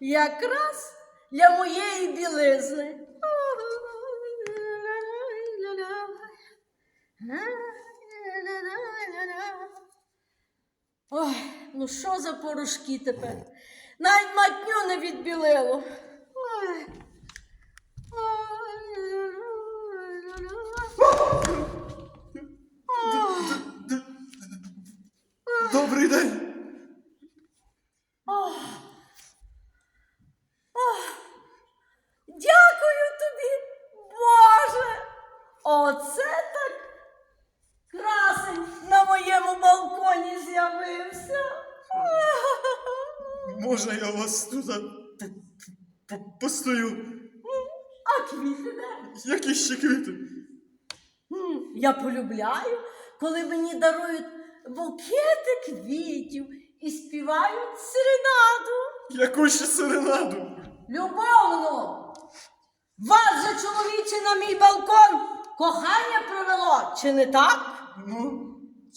Якраз для моєї білизни. Ой, ну що за порошки тепер? Навіть матню не відбілило. Ой. Ой. Добрий день! Ох. Ох. Дякую тобі, Боже! Оце так красень на моєму балконі з'явився. Можна я у вас тут а, п- постою? А квіти де? Які ще квіти? Я полюбляю, коли мені дарують букети квітів і співають серенаду. Яку ще серенаду? Любовно! Вас же, чоловіче, на мій балкон кохання привело, чи не так? Ну,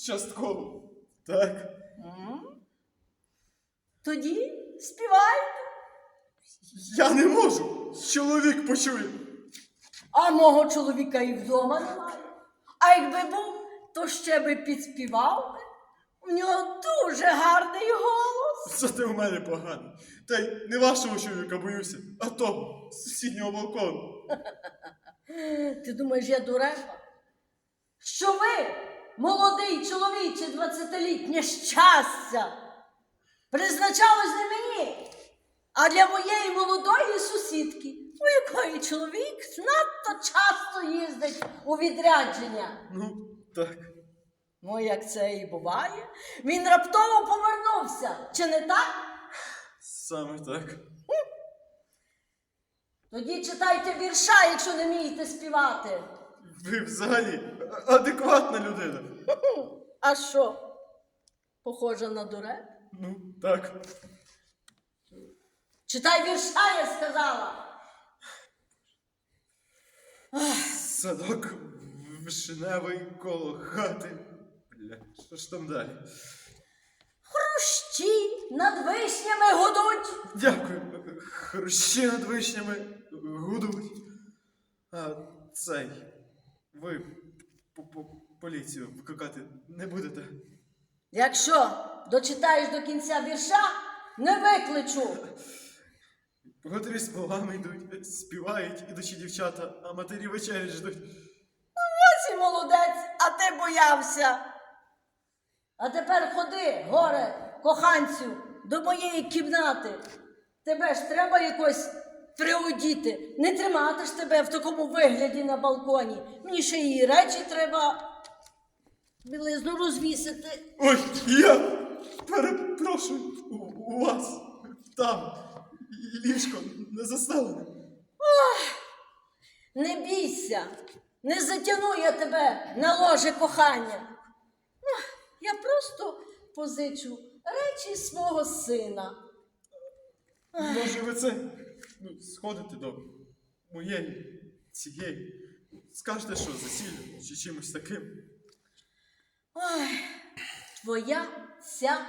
частково. Так. Тоді співайте. Я не можу. Чоловік почує. А мого чоловіка і вдома немає. А якби був, то ще би підспівав. У нього дуже гарний голос. Зате у мене поганий. Та й не вашого чоловіка боюся, а того з сусіднього балкону. Ти думаєш, я дурепа? Що ви, молодий чоловіче, 20-літнє щастя, призначалось не мені, а для моєї молодої сусідки, у якої чоловік надто часто їздить у відрядження. Ну, так. Ну, як це і буває, він раптово повернувся, чи не так? Саме так. Тоді читайте вірша, якщо не вмієте співати. Ви взагалі адекватна людина. А що? Похожа на дуреп? Ну, так. Читай вірша, я сказала. Садок вишневий коло хати. Бля, що ж там далі? Хрущі над вишнями гудуть. Дякую. Хрущі над вишнями гудуть. А цей. Ви по- по- поліцію викликати не будете? Якщо дочитаєш до кінця вірша, не викличу. Котрі з полами йдуть, співають ідучі дівчата, а матері вечері ждуть. Ось і молодець, а ти боявся. А тепер ходи, горе, коханцю, до моєї кімнати. Тебе ж треба якось приодіти. Не тримати ж тебе в такому вигляді на балконі. Мені ще і речі треба білизну розвісити. Ой, я перепрошую у вас там ліжко не заставлене. Не бійся, не затягну я тебе на ложе кохання. Ну, Я просто позичу речі свого сина. Може, ви це ну, сходите до моєї цієї. Скажете, що засілля чи чимось таким. Ой, твоя ця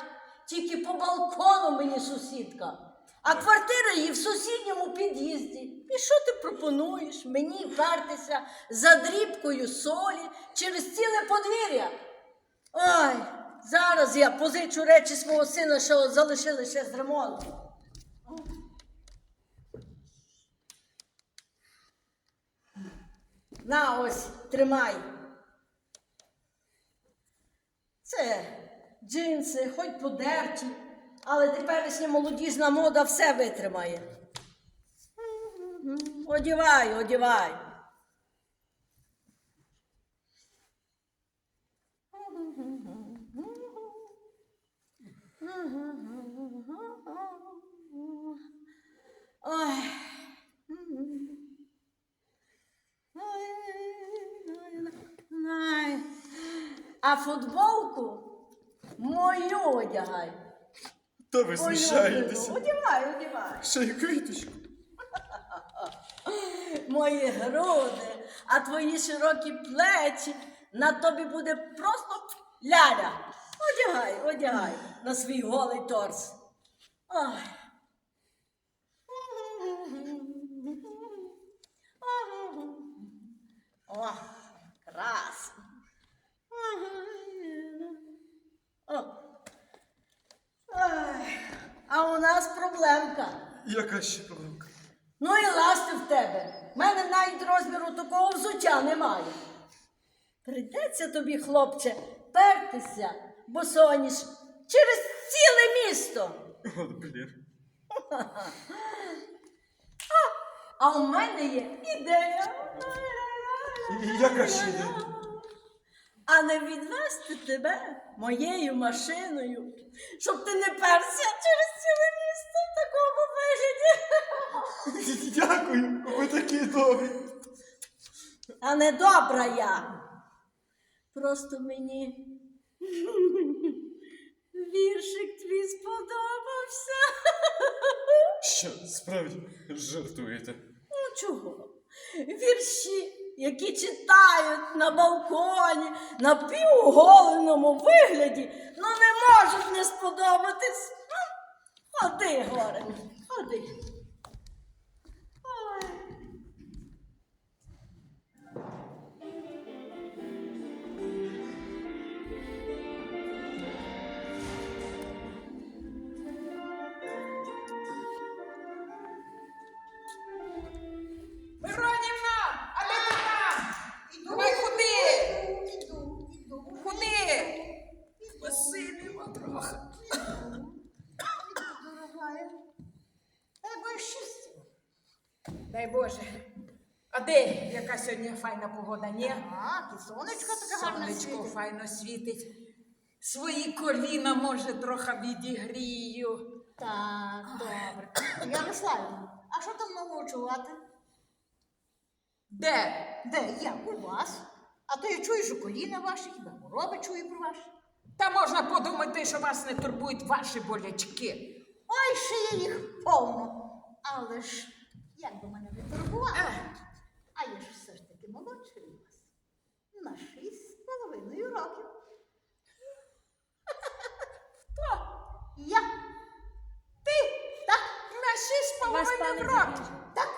тільки по балкону мені сусідка, а квартира її в сусідньому під'їзді. І що ти пропонуєш мені вертися за дрібкою солі через ціле подвір'я? Ой, зараз я позичу речі свого сина, що залишили ще з ремонту. На ось, тримай. Це джинси, хоч подерті, але теперішня молодіжна мода все витримає. Одівай, одівай. Ой. А футболку мою одягай. Та ви знущаєтеся. Одягай, одягай. Ще й квіточку. Мої груди, а твої широкі плечі. На тобі буде просто ляля. Одягай, одягай на свій голий торс. Ой. О, красно. О. Ой, а у нас проблемка. Яка ще проблемка? Ну і ласти в тебе. В мене навіть розміру такого взуття немає. Прийдеться тобі, хлопче, пертися, бо соніш через ціле місто. От блін. А у мене є ідея. Яка ще ідея? А не відвести тебе моєю машиною, щоб ти не перся через ціле місто в такому вигляді. Дякую, ви такі добрі. А не добра я. Просто мені віршик твій сподобався. Що, справді жартуєте? Ну чого? Вірші, які читають на балконі, на півголеному вигляді, ну не можуть не сподобатись. Ну, Ходи, горе, ходи. Ой. Сьогодні файна погода, ні? Так, і сонечко таке гарне Сонечко світить. файно світить. Свої коліна, може, трохи відігрію. Так, добре. Ярославівна, а що там нового чувати? Де? Де? Як у вас? А то я чую, що коліна ваші, хіба хвороби чую про ваші. Та можна подумати, що вас не турбують ваші болячки. Ой, ще є їх повно. Але ж як би мене не турбували? Ех. А я ж все ж таки молодший у вас. На шість з половиною років. Хто? Я. Ти? Так, На шість з половиною років. так.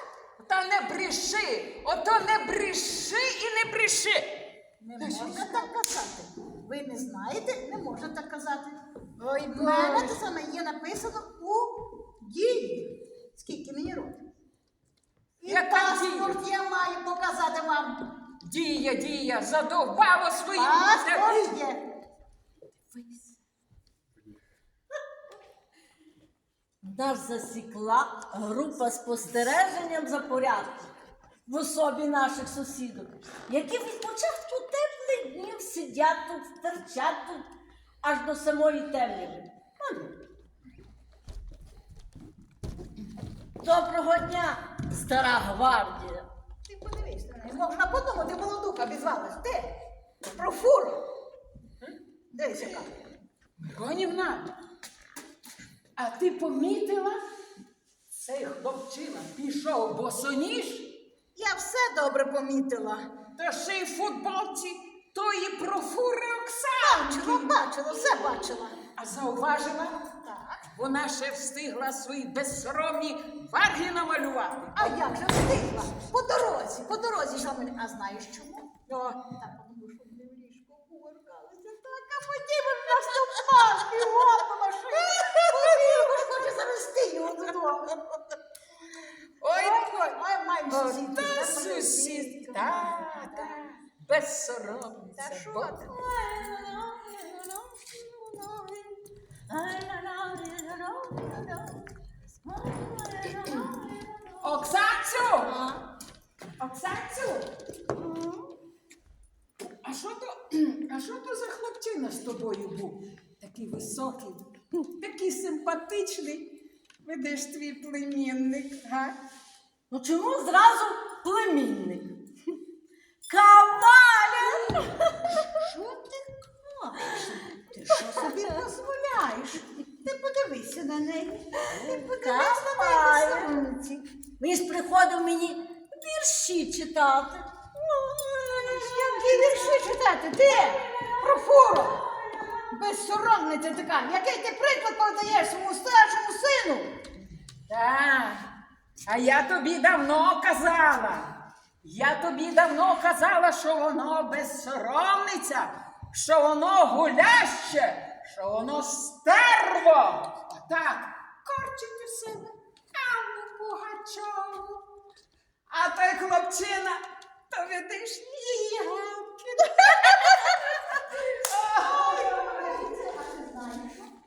Та не бреши! Ото не бреши і не бреши! Не можна так казати. Ви не знаєте, не можна так казати. Ой, У мене це саме є написано у дії. Скільки мені років? І Яка паспорт я маю показати вам. Дія, дія, задовбало своїм Паспорт є. Нас засікла група спостереженням за порядком в особі наших сусідок, які від початку теплих днів сидять тут, терчать тут аж до самої темряви. Доброго дня, стара гвардія. Ти подивись на неї. Можна подумати, молодуха обізвалась. Де? Про фуру. Дивись, яка. Миронівна, а ти помітила? Цей хлопчина пішов босоніж, Я все добре помітила. та ще й в футболці тої профури Бачила, бачила, все бачила. А зауважила? Вона ще встигла свої безсоромні варги намалювати. А як же встигла? По дорозі, по дорозі йшла мене. А знаєш чому? О, Так, тому що вони в ліжку кувыркалися. Так, а потім аж на стопашки, машину. Побігу ж хоче завести його додому. Ой, ой, ой, маємо О, сусідку. та так, сусід, сусідку. та, та, безсоромниця. Та що Бо- ти? Оксанцю! Оксанцю! А що то, а що то за хлопчина з тобою був? Такий високий, такий симпатичний. Видиш твій племінник, га? Ну чому зразу племінник? Каваля! Що ти кажеш? Ти що собі дозволяєш? Ти подивися на Капаємці. Він приходив мені вірші читати. Які вірші читати? Ти, профуро, безсоромниця така, який ти приклад подаєш своєму старшому сину? Так, а я тобі давно казала. Я тобі давно казала, що воно безсоромниця, що воно гуляще, що воно стерво. А так, корчить у себе Пугачову. А той хлопчина, то видиш ніякі.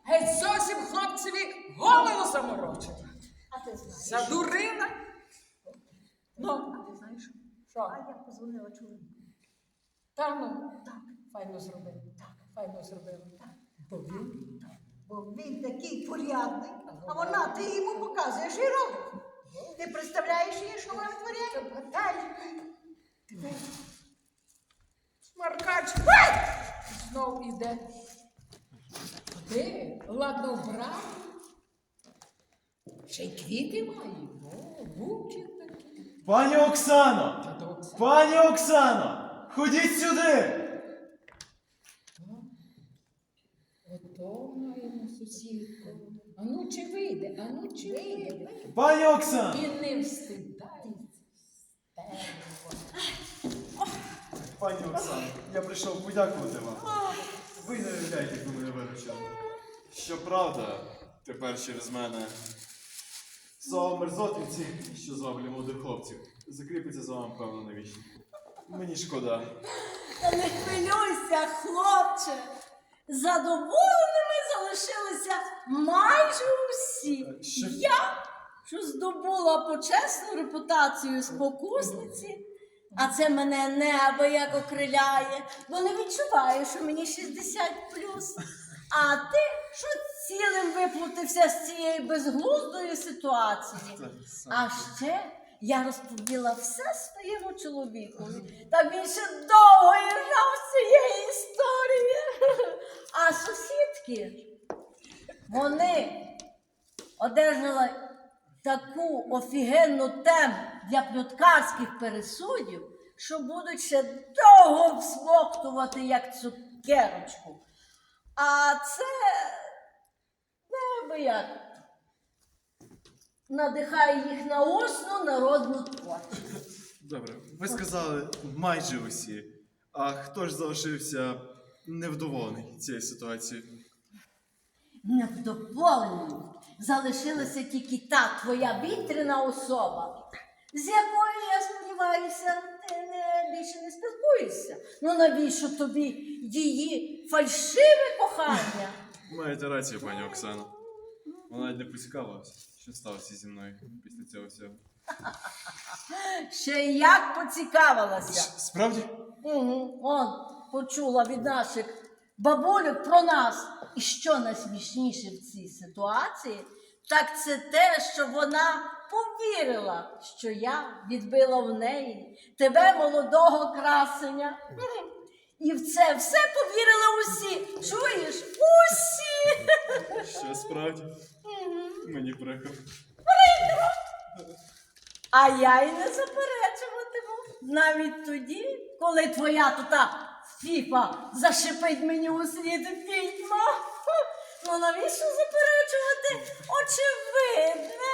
Геть зовсім хлопцеві голову заморочила. А ти знаєш? Задурила. Ну, А ти знаєш? що? А я позвонила чоловіку. Та ну, так, файно зробили. Так, файно зробили. Так. Бо він Бо він такий порядний, а вона ти йому показуєш і робиш. Ти представляєш її, що вона витворяє? Смаркач. Знов іде. Куди? Ладно, вбрав. Ще й квіти має. О, такий. Пані Оксано! Та. Пані Оксано! Ходіть сюди! Ото маємо сусідку. А ну чи вийде? А ну чи вийде? Пані Оксано! І не встидається. Пані Оксано, я прийшов подякувати вам. Ви не уявляєте, як ви мене виручили. Щоправда, тепер через мене слава мерзотівці, що зваблі молодих хлопців, закріпиться за вами, певно, навічно. Мені шкода. Та не хвилюйся, хлопче. Задоволеними залишилися майже усі. Е. Я, що здобула почесну репутацію спокусниці, а це мене неабияк окриляє, бо не відчуваю, що мені 60 А ти, що цілим виплутався з цієї безглуздої ситуації. А ще я розповіла все своєму чоловікові. Та він ще довго і з цієї історії. А сусідки, вони одержали таку офігенну тему для плюткарських пересудів, що будуть ще довго всмоктувати, як цукерочку. А це неабияк надихає їх на усну народну творчість. Добре, ви сказали майже усі. А хто ж залишився невдоволений цією ситуацією? Невдоволеною залишилася тільки та твоя вітряна особа, з якою, я сподіваюся, ти не, більше не спілкуєшся. Ну навіщо тобі її фальшиве кохання? Маєте рацію, пані Оксано. Вона навіть не поцікавилася, що сталося зі мною після цього всього. Ще як поцікавилася. Справді? Угу, он почула від наших бабулюк про нас. І що найсмішніше в цій ситуації, так це те, що вона повірила, що я відбила в неї тебе, молодого красення. І в це все повірили усі. Чуєш? Усі. Що справді? Мені прикро. А я й не заперечуватиму. Навіть тоді, коли твоя тута фіфа зашипить мені у слід відьма. Ну навіщо заперечувати? Очевидно.